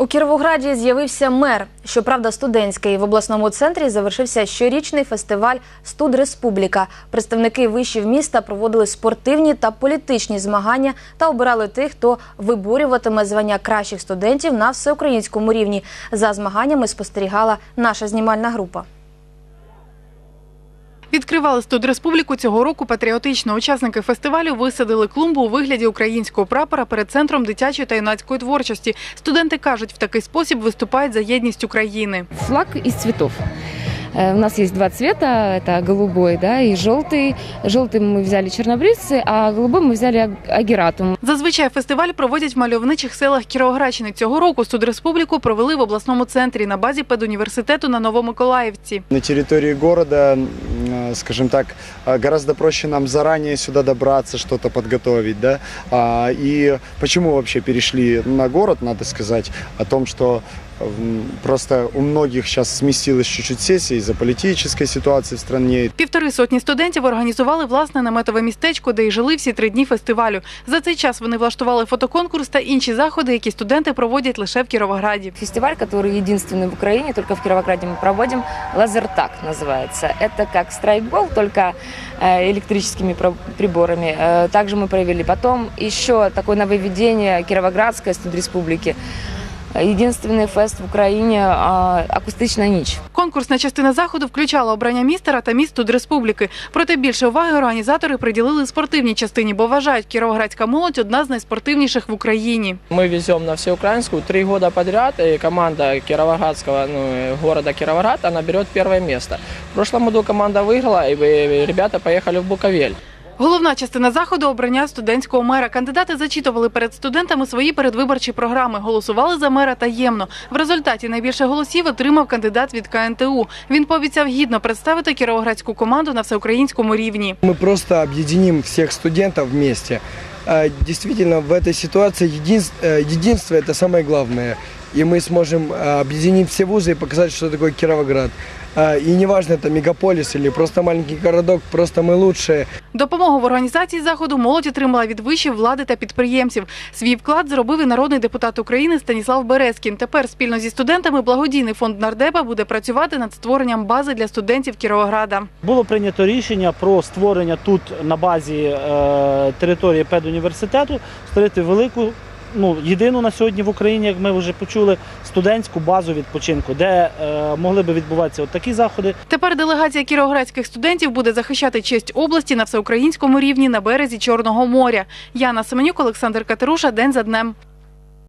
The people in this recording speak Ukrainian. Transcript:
У Кіровограді з'явився мер. Щоправда, студентський в обласному центрі завершився щорічний фестиваль Студ Республіка. Представники вишів міста проводили спортивні та політичні змагання та обирали тих, хто виборюватиме звання кращих студентів на всеукраїнському рівні. За змаганнями спостерігала наша знімальна група. Відкривали студ республіку цього року патріотично. Учасники фестивалю висадили клумбу у вигляді українського прапора перед центром дитячої та юнацької творчості. Студенти кажуть, в такий спосіб виступають за єдність України. флаг із цветов. Э, У нас есть два цвета, это голубой, да, и желтый. Желтый мы взяли чернобрисцы, а голубой мы взяли аг- агератум. Зазвичай фестиваль проводять в мальовничих селах Кіровоградщини. Цього року студ республіку провели в обласному центрі на базі педуніверситету на Новомиколаївці. На территории города, м, э, скажем так, э, гораздо проще нам заранее сюда добраться, что-то подготовить, да. А, И почему вообще перешли на город, надо сказать, о том, что м, просто у многих сейчас сместилась чуть-чуть сессия из-за политической ситуации в стране, Півтори сотні студентів організували власне наметове містечко, де й жили всі три дні фестивалю. За цей час вони влаштували фотоконкурс та інші заходи, які студенти проводять лише в Кіровограді. Фестиваль, который единственный в Украине, только в Кировограде мы проводим, лазертак называется. Это как страйкбол, только э, электрическими про- приборами. Э, Также мы провели потом еще такое нововведение Кировоградской студреспублики. Единственный фест в Украине а, «Акустична ніч». Конкурсна частина заходу включала обрання містера та міст тут республіки. Проте більше уваги організатори приділили спортивній частині, бо вважають, кіровоградська молодь одна з найспортивніших в Україні. Мы везем на всеукраинскую три года подряд, и команда Кировоградского, ну, э, города Кировоград, она берет первое место. В прошлом году команда выиграла, и э, ребята поехали в Буковель. Головна частина заходу обрання студентського мера. Кандидати зачитували перед студентами свої передвиборчі програми, голосували за мера таємно. В результаті найбільше голосів отримав кандидат від КНТУ. Він пообіцяв гідно представити кіровоградську команду на всеукраїнському рівні. Мы просто объединим всех студентов вместе. А, Действительно, в этой ситуации единс- э, единство – это самое главное. И мы сможем а, объединить все вузы и показать, что такое Кировоград. А, И неважно, это мегаполис или просто маленький городок, просто мы лучшие. Допомогу в організації заходу молодь отримала від вишів влади та підприємців. Свій вклад зробив і народний депутат України Станіслав Березкін. Тепер спільно зі студентами благодійний фонд нардепа буде працювати над створенням бази для студентів Кіровограда. Було прийнято рішення про створення тут на базі е, території педуніверситету створити велику, ну єдину на сьогодні в Україні, як ми вже почули, студентську базу відпочинку, де е, могли би відбуватися от такі заходи. Тепер делегація кіровоградських студентів буде захищати честь області на всеукраїнському рівні на березі Чорного моря. Яна Семенюк, Олександр Катеруша. День за днем.